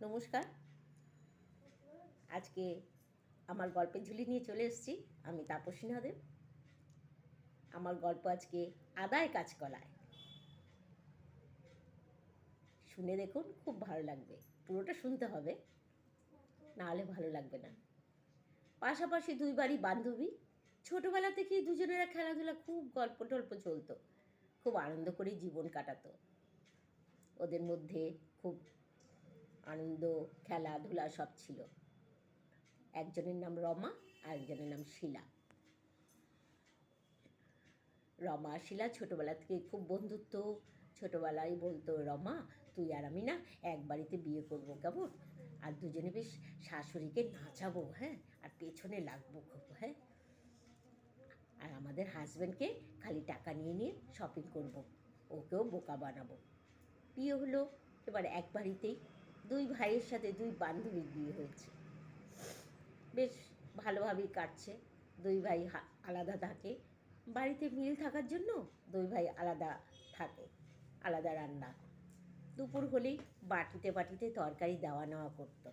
নমস্কার। আজকে আমার গল্পের ঝুলি নিয়ে চলে এসেছি, আমি তাপসী দেব আমার গল্প আজকে আদায় কাঁচকলায়। শুনে দেখুন, খুব ভালো লাগবে। পুরোটা শুনতে হবে, না হলে ভালো লাগবে না। পাশাপাশি দুই বাড়ি বান্ধবী, ছোটবেলা থেকেই দুজনেরা খেলাধুলা খুব গল্প টল্প চলতো, খুব আনন্দ করে জীবন কাটাতো। ওদের মধ্যে খুব আনন্দ, খেলাধুলা সব ছিল। একজনের নাম রমা আর একজনের নাম শিলা। রমা শিলা ছোটোবেলা থেকে খুব বন্ধুত্ব। ছোটোবেলায় বলতো, রমা, তুই আর আমি না এক বাড়িতে বিয়ে করব কেমন? আর দুজনে বেশ শাশুড়িকে নাচাবো হ্যাঁ? আর পেছনে লাগবো খুব হ্যাঁ? আর আমাদের হাজব্যান্ডকে খালি টাকা নিয়ে নিয়ে শপিং করব। ওকেও বোকা বানাবো। বিয়ে হলো এবার এক বাড়িতেই। দুই ভাইয়ের সাথে দুই বান্ধবীর বিয়ে হয়েছে। বেশ ভালোভাবেই কাটছে। দুই ভাই আলাদা থাকে। বাড়িতে মিল থাকার জন্য দুই ভাই আলাদা থাকে, আলাদা রান্না দুপুর হলেই বাটিতে বাটিতে তরকারি দেওয়া নেওয়া করতো।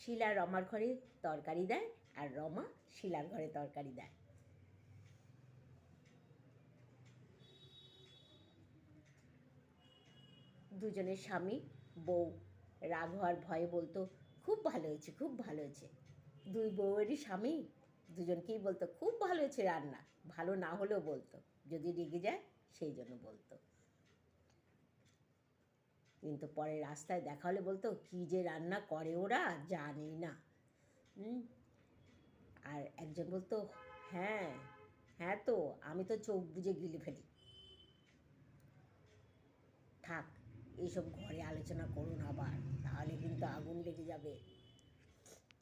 শিলা রমার ঘরে তরকারি দেয় আর রমা শিলার ঘরে তরকারি দেয়। দুজনের স্বামী বউ। রাগ হওয়ার ভয়ে বলতো, খুব ভালো হয়েছে, খুব ভালো হয়েছে। দুই বউয়েরই স্বামী, দুজনকেই বলতো, খুব ভালো হয়েছে রান্না, ভালো না হলেও বলতো, যদি রেগে যায়, সেই জন্য বলতো। কিন্তু পরে রাস্তায় দেখা হলে বলতো, কী যে রান্না করে ওরা জানি না। আর একজন বলতো হ্যাঁ হ্যাঁ তো, আমি তো চোখ বুজে গিলে ফেলি। থাক এইসব ঘরে আলোচনা করুন আবার, তাহলে কিন্তু আগুন লেগে যাবে।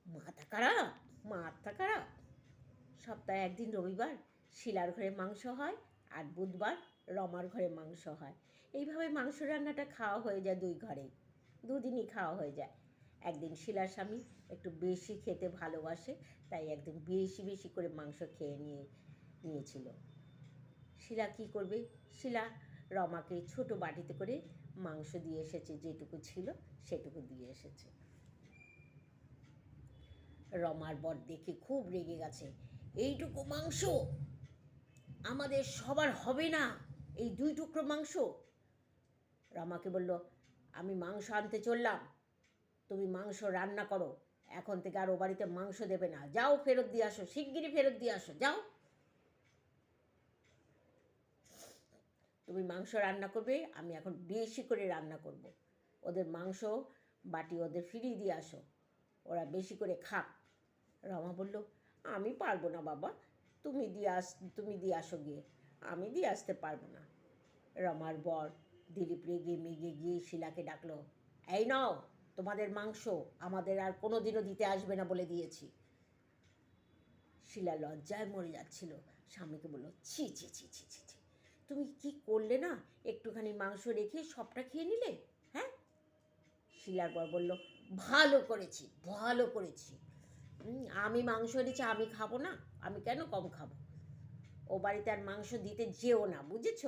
মাথা খারাপ মাথা খারাপ সপ্তাহে একদিন রবিবার শিলার ঘরে মাংস হয় আর বুধবার রমার ঘরে মাংস হয়। এইভাবে মাংস রান্নাটা খাওয়া হয়ে যায় দুই ঘরেই দুদিনই খাওয়া হয়ে যায়। একদিন শিলার স্বামী একটু বেশি খেতে ভালোবাসে, তাই একদিন বেশি বেশি করে মাংস খেয়ে নিয়ে, নিয়েছিল। শিলা কি করবে? শিলা রমাকে ছোট বাটিতে করে মাংস দিয়ে এসেছে, যেটুকু ছিল সেটুকু দিয়ে এসেছে। রমার বর দেখে খুব রেগে গেছে। এইটুকু মাংস আমাদের সবার হবে না, এই দুই টুকরো মাংস? রমাকে বলল, আমি মাংস আনতে চললাম, তুমি মাংস রান্না করো, এখন থেকে আর ও বাড়িতে মাংস দেবে না। যাও ফেরত দিয়ে আসো, শিগগিরই ফেরত দিয়ে আসো, যাও। তুমি মাংস রান্না করবে, আমি এখন বেশি করে রান্না করব। ওদের মাংস বাটি ওদের ফিরিয়ে দিয়ে আসো, ওরা বেশি করে খাক। রমা বলল, আমি পারব না বাবা, তুমি দিয়ে আস, তুমি দিয়ে আসো গিয়ে, আমি দিয়ে আসতে পারব না। রমার বর দিলীপ রেগে মেগে গিয়ে শিলাকে ডাকলো, এই নাও, তোমাদের মাংস, আমাদের আর কোনো দিনও দিতে আসবে না বলে দিয়েছি। শিলা লজ্জায় মরে যাচ্ছিল, স্বামীকে বলল, ছি ছি ছি ছি ছি ছি তুমি কি করলে না একটুখানি মাংস রেখে সবটা খেয়ে নিলে? হ্যাঁ? শিলার বর বলল, ভালো করেছি ভালো করেছি। আমি মাংস এনেছি, আমি খাব না, আমি কেন কম খাব? ও বাড়িতে আর মাংস দিতে যেও না, বুঝেছ?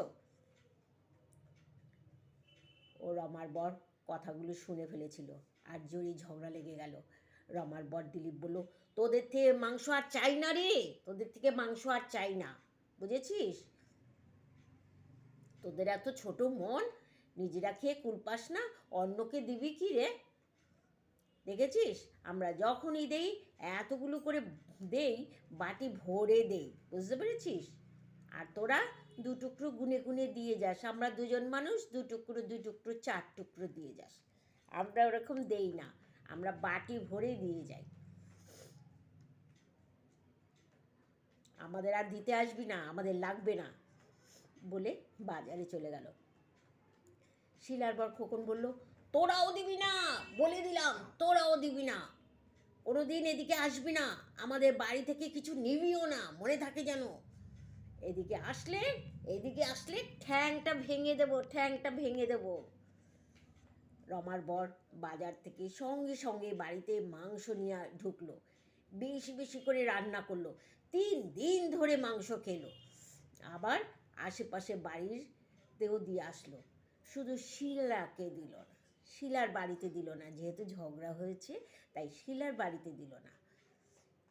ও রমার বর কথাগুলো শুনে ফেলেছিল, আর জোরে ঝগড়া লেগে গেল। রমার বর দিলীপ বলল, তোদের থেকে মাংস আর চাই না রে, তোদের থেকে মাংস আর চাই না, বুঝেছিস? তোদের এত ছোট মন, নিজেরা খেয়ে কুলপাস না, অন্যকে দিবি কি রে? দেখেছিস? আমরা যখনই দেই, এতগুলো করে দেই, বাটি ভরে দেই, বুঝতে পেরেছিস? আর তোরা দু টুকরো গুনে গুনে দিয়ে যাস, আমরা দুজন মানুষ দু টুকরো দু টুকরো, চার টুকরো দিয়ে যাস। আমরা ওরকম দেই না, আমরা বাটি ভরে দিয়ে যাই। আমাদের আর দিতে আসবি না, আমাদের লাগবে না। বলে বাজারে চলে গেল। শিলার বর খোকন বলল, তোরাও দিবি না? বলে দিলাম, তোরাও দিবি না। কোনো দিন এদিকে আসবি না। আমাদের বাড়ি থেকে কিছু নিবিও না, মনে থাকে যেন। এদিকে আসলে এদিকে আসলে ঠ্যাংটা ভেঙে দেবো, ঠ্যাংটা ভেঙে দেবো। রমার বর বাজার থেকে সঙ্গে সঙ্গে বাড়িতে মাংস নিয়ে ঢুকলো। বেশি বেশি করে রান্না করল। তিন দিন ধরে মাংস খেলো। আবার আশেপাশে বাড়িরতেও দিয়ে আসলো। শুধু শিলাকে দিল না, শিলার বাড়িতে দিল না, যেহেতু ঝগড়া হয়েছে, তাই শিলার বাড়িতে দিল না।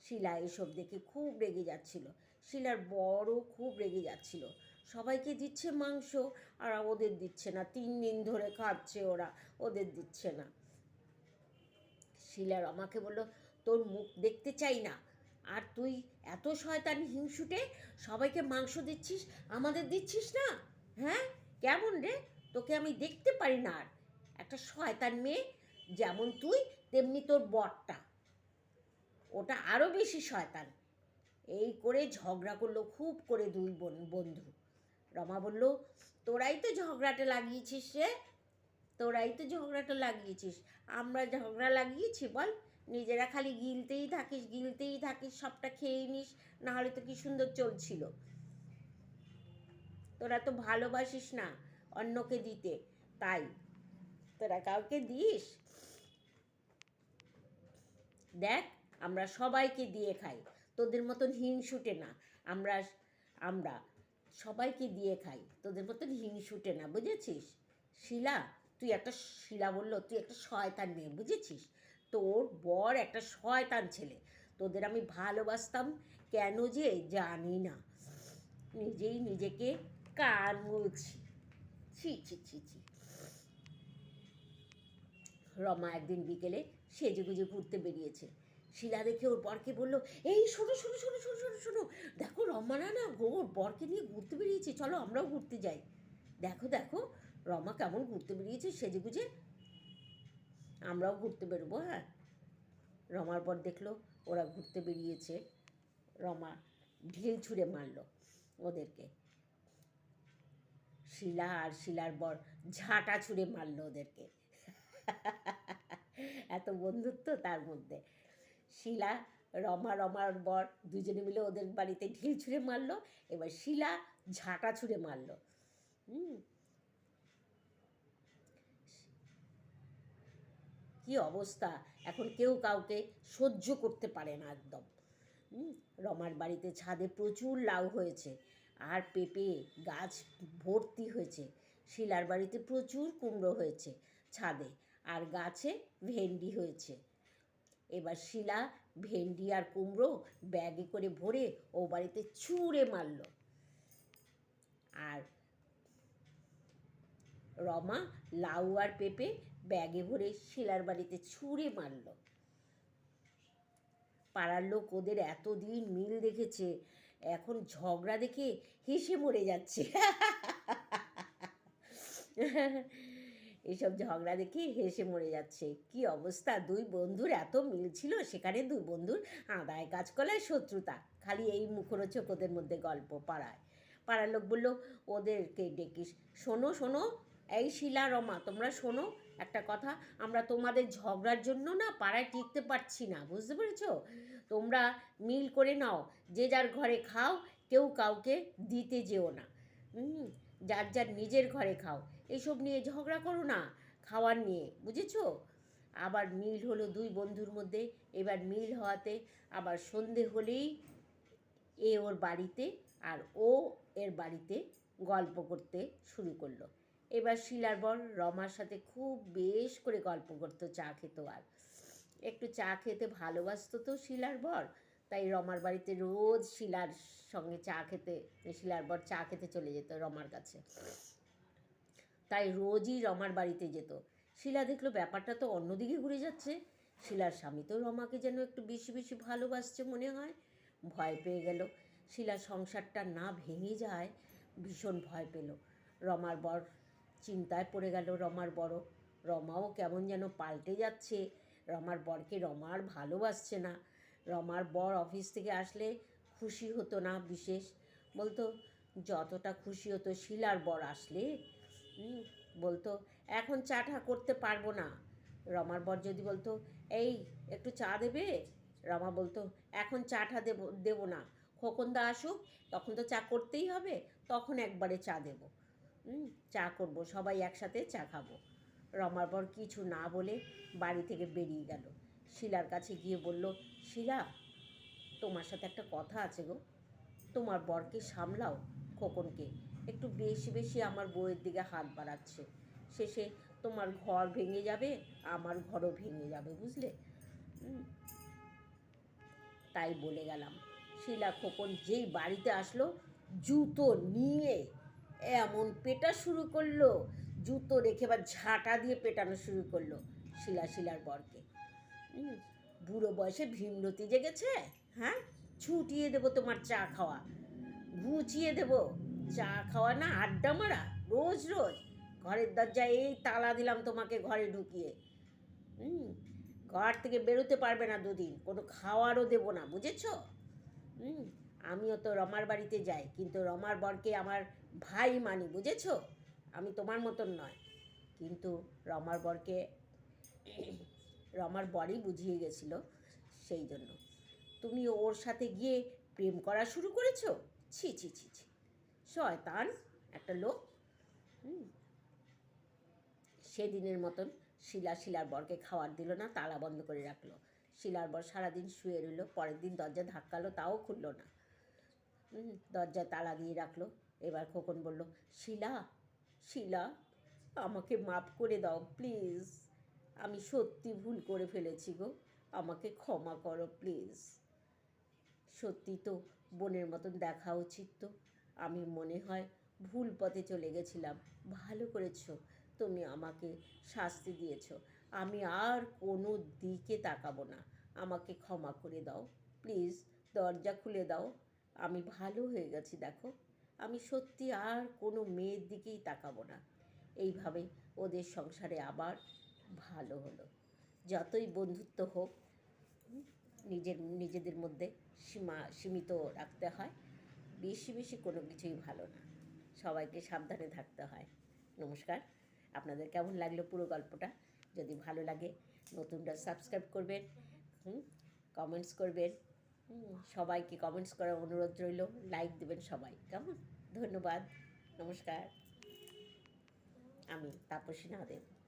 শিলা এসব দেখে খুব রেগে যাচ্ছিল। শিলার বড় খুব রেগে যাচ্ছিল। সবাইকে দিচ্ছে মাংস, আর ওদের দিচ্ছে না। তিন দিন ধরে খাচ্ছে ওরা, ওদের দিচ্ছে না। শিলার আমাকে বলল, তোর মুখ দেখতে চাই না? আর তুই এত শয়তান হিংসুটে সবাইকে মাংস দিচ্ছিস, আমাদের দিচ্ছিস না? হ্যাঁ? কেমন রে? তোকে আমি দেখতে পারি না আর। একটা শয়তান মেয়ে, যেমন তুই, তেমনি তোর বরটা। ওটা আরও বেশি শয়তান। এই করে ঝগড়া করল, খুব করে দুই বোন, বন্ধু। রমা বলল, তোরাই তো ঝগড়াটা লাগিয়েছিস রে। তোরাই তো ঝগড়াটা লাগিয়েছিস। আমরা ঝগড়া লাগিয়েছি, বল। নিজেরা খালি গিলতেই থাকিস গিলতেই থাকিস, সবটা খেয়ে নিস না হলে তো কি সুন্দর চলছিল। তোরা তো ভালোবাসিস না অন্যকে দিতে, তাই। তোরা কাউকে দিস? দেখ, আমরা সবাইকে দিয়ে খাই। তোদের মতন হিংসুটে না। আমরা আমরা সবাইকে দিয়ে খাই। তোদের মতন হিংসুটে না, বুঝেছিস? শিলা, তুই একটা, শিলা বলল, তুই একটা শয়তান মেয়ে, বুঝেছিস? তোর বর একটা শয়তান ছেলে। তোদের আমি ভালোবাসতাম কেন যে জানি না। নিজেই নিজেকে কান মুলছি। ছি ছি ছি ছি। রমা একদিন বিকেলে সেজে গুজে ঘুরতে বেরিয়েছে। শিলা দেখে ওর বরকে বলল, এই, শোনো শোনো শোনো শোনো শোনো শোনো। দেখো রমা না না ওর বরকে নিয়ে ঘুরতে বেরিয়েছে। চলো আমরাও ঘুরতে যাই। দেখো দেখো, রমা কেমন ঘুরতে বেরিয়েছে সেজে গুজে আমরাও ঘুরতে বেরোবো হ্যাঁ? রমার পর দেখল, ওরা ঘুরতে বেরিয়েছে। রমা ঢিল ছুঁড়ে মারলো ওদেরকে। শিলা আর শিলার বর ঝাঁটা ছুঁড়ে মারলো ওদেরকে। এত বন্ধুত্ব তার মধ্যে। শিলা, রমা, রমার বর দুজনে মিলে ওদের বাড়িতে ঢিল ছুঁড়ে মারলো, এবার শিলা ঝাঁটা ছুঁড়ে মারলো। হুম? কি অবস্থা? এখন কেউ কাউকে সহ্য করতে পারে না একদম। রমার বাড়িতে ছাদে প্রচুর লাউ হয়েছে আর পেঁপে গাছ ভর্তি হয়েছে। শিলার বাড়িতে প্রচুর কুমড়ো হয়েছে ছাদে আর গাছে ভেন্ডি হয়েছে। এবার শিলা ভেন্ডি আর কুমড়ো ব্যাগে করে ভরে ও বাড়িতে ছুঁড়ে মারলো। আর রমা লাউ আর পেঁপে ব্যাগে ভরে শিলার বাড়িতে ছুঁড়ে মারল। পাড়ার লোক ওদের এতদিন মিল দেখেছে, এখন ঝগড়া দেখে হেসে মরে যাচ্ছে। এসব ঝগড়া দেখে হেসে মরে যাচ্ছে। কি অবস্থা? দুই বন্ধুর এত মিল ছিল, সেখানে দুই বন্ধুর আদায় কাজকলায় শত্রুতা। খালি এই মুখরোচক ওদের মধ্যে গল্প পাড়ায়। পাড়ার লোক বলল, ওদেরকে ডেকিস শোনো শোনো, এই শিলা রমা, তোমরা শোনো একটা কথা, আমরা তোমাদের ঝগড়ার জন্য না পাড়ায় টিকতে পারছি না, বুঝতে পেরেছ? তোমরা মিল করে নাও, যে যার ঘরে খাও, কেউ কাউকে দিতে যেও না। যার যার নিজের ঘরে খাও এইসব নিয়ে ঝগড়া করো না, খাওয়ার নিয়ে, বুঝেছ? আবার মিল হলো দুই বন্ধুর মধ্যে, এবার মিল হওয়াতে আবার সন্ধে হলেই এ ওর বাড়িতে আর ও এর বাড়িতে গল্প করতে শুরু করল। এবার শিলার বর রমার সাথে খুব বেশ করে গল্প করতো চা খেত আর। একটু চা খেতে ভালোবাসতো তো শিলার বর, তাই রমার বাড়িতে রোজ শিলার সঙ্গে চা খেতে, শিলার বর চা খেতে চলে যেত রমার কাছে। তাই রোজই রমার বাড়িতে যেত। শিলা দেখল ব্যাপারটা তো অন্যদিকে ঘুরে যাচ্ছে। শিলার স্বামী তো রমাকে যেন একটু বেশি বেশি ভালোবাসছে মনে হয়। ভয় পেয়ে গেল। শিলা সংসারটা না ভেঙে যায়, ভীষণ ভয় পেল। রমার বর চিন্তায় পড়ে গেল রমার বড়। রমাও কেমন যেন পাল্টে যাচ্ছে। রমার বরকে রমা আর ভালোবাসছে না। রমার বর অফিস থেকে আসলে খুশি হতো না বিশেষ। বলতো, যতটা খুশি হতো শিলার বর আসলে? বলতো, এখন চাটা করতে পারব না। রমার বর যদি বলতো, এই, একটু চা দেবে? রমা বলতো, এখন চাটা দেব, দেবো না। খোকনদা আসুক, তখন তো চা করতেই হবে, তখন একবারে চা দেবো। চা করব, সবাই একসাথে চা খাব। রমার বর কিছু না বলে বাড়ি থেকে বেরিয়ে গেল। শিলার কাছে গিয়ে বলল, শিলা, তোমার সাথে একটা কথা আছে গো। তোমার বরকে সামলাও খোকনকে। একটু বেশি বেশি আমার বউয়ের দিকে হাত বাড়াচ্ছে। শেষে তোমার ঘর ভেঙে যাবে, আমার ঘরও ভেঙে যাবে, বুঝলে? তাই বলে গেলাম। শিলা, খোকন যেই বাড়িতে আসলো, জুতো নিয়ে এমন পেটা শুরু করল, জুতো রেখে বা ঝাঁটা দিয়ে পেটানো শুরু করল শিলা শিলার বরকে। বুড়ো বয়সে ভীমরতি জেগেছে হ্যাঁ? ছুটিয়ে দেবো তোমার চা খাওয়া ঘুচিয়ে দেবো। চা খাওয়া না, আড্ডা মারা, রোজ রোজ। ঘরের দরজায় এই তালা দিলাম তোমাকে ঘরে ঢুকিয়ে। হুম ঘর থেকে বেরোতে পারবে না দুদিন, কোনো খাওয়ারও দেবো না, বুঝেছ? হুম আমিও তো রমার বাড়িতে যাই, কিন্তু রমার বরকে আমার ভাই মানি বুঝেছ? আমি তোমার মতন নয়। কিন্তু রমার বরকে রমার বরই বুঝিয়ে গেছিল সেই জন্য। তুমি ওর সাথে গিয়ে প্রেম করা শুরু করেছ? ছি ছি ছি ছি। শয়তান একটা লোক। হুম। সেদিনের মতন শিলা শিলার বরকে খাওয়ার দিল না তালা বন্ধ করে রাখল। শিলার বর সারাদিন শুয়ে রইল পরের দিন দরজা ধাক্কালো তাও খুললো না। হুম, দরজা তালা দিয়ে রাখল। এবার খোকন বলল, শিলা শিলা, আমাকে মাফ করে দাও, প্লিজ। আমি সত্যি ভুল করে ফেলেছি গো, আমাকে ক্ষমা করো, প্লিজ। সত্যি তো বোনের মতন দেখা উচিত তো। আমি মনে হয় ভুল পথে চলে গেছিলাম। ভালো করেছ, তুমি আমাকে শাস্তি দিয়েছ। আমি আর কোনো দিকে তাকাবো না। আমাকে ক্ষমা করে দাও, প্লিজ। দরজা খুলে দাও। আমি ভালো হয়ে গেছি, দেখো। আমি সত্যি আর কোনো মেয়ের দিকেই তাকাবো না। এইভাবে ওদের সংসারে আবার ভালো হলো। যতই বন্ধুত্ব হোক, নিজের, নিজেদের মধ্যে সীমা, সীমিত রাখতে হয়। বেশি বেশি কোনো কিছুই ভালো না। সবাইকে সাবধানে থাকতে হয়। নমস্কার। আপনাদের কেমন লাগল পুরো গল্পটা? যদি ভালো লাগে নতুনটা সাবস্ক্রাইব করবেন কমেন্টস করবেন। সবাইকে কমেন্টস করার অনুরোধ রইল। লাইক দেবেন সবাই। কেমন? ধন্যবাদ। নমস্কার। আমি তাপসী নাদেব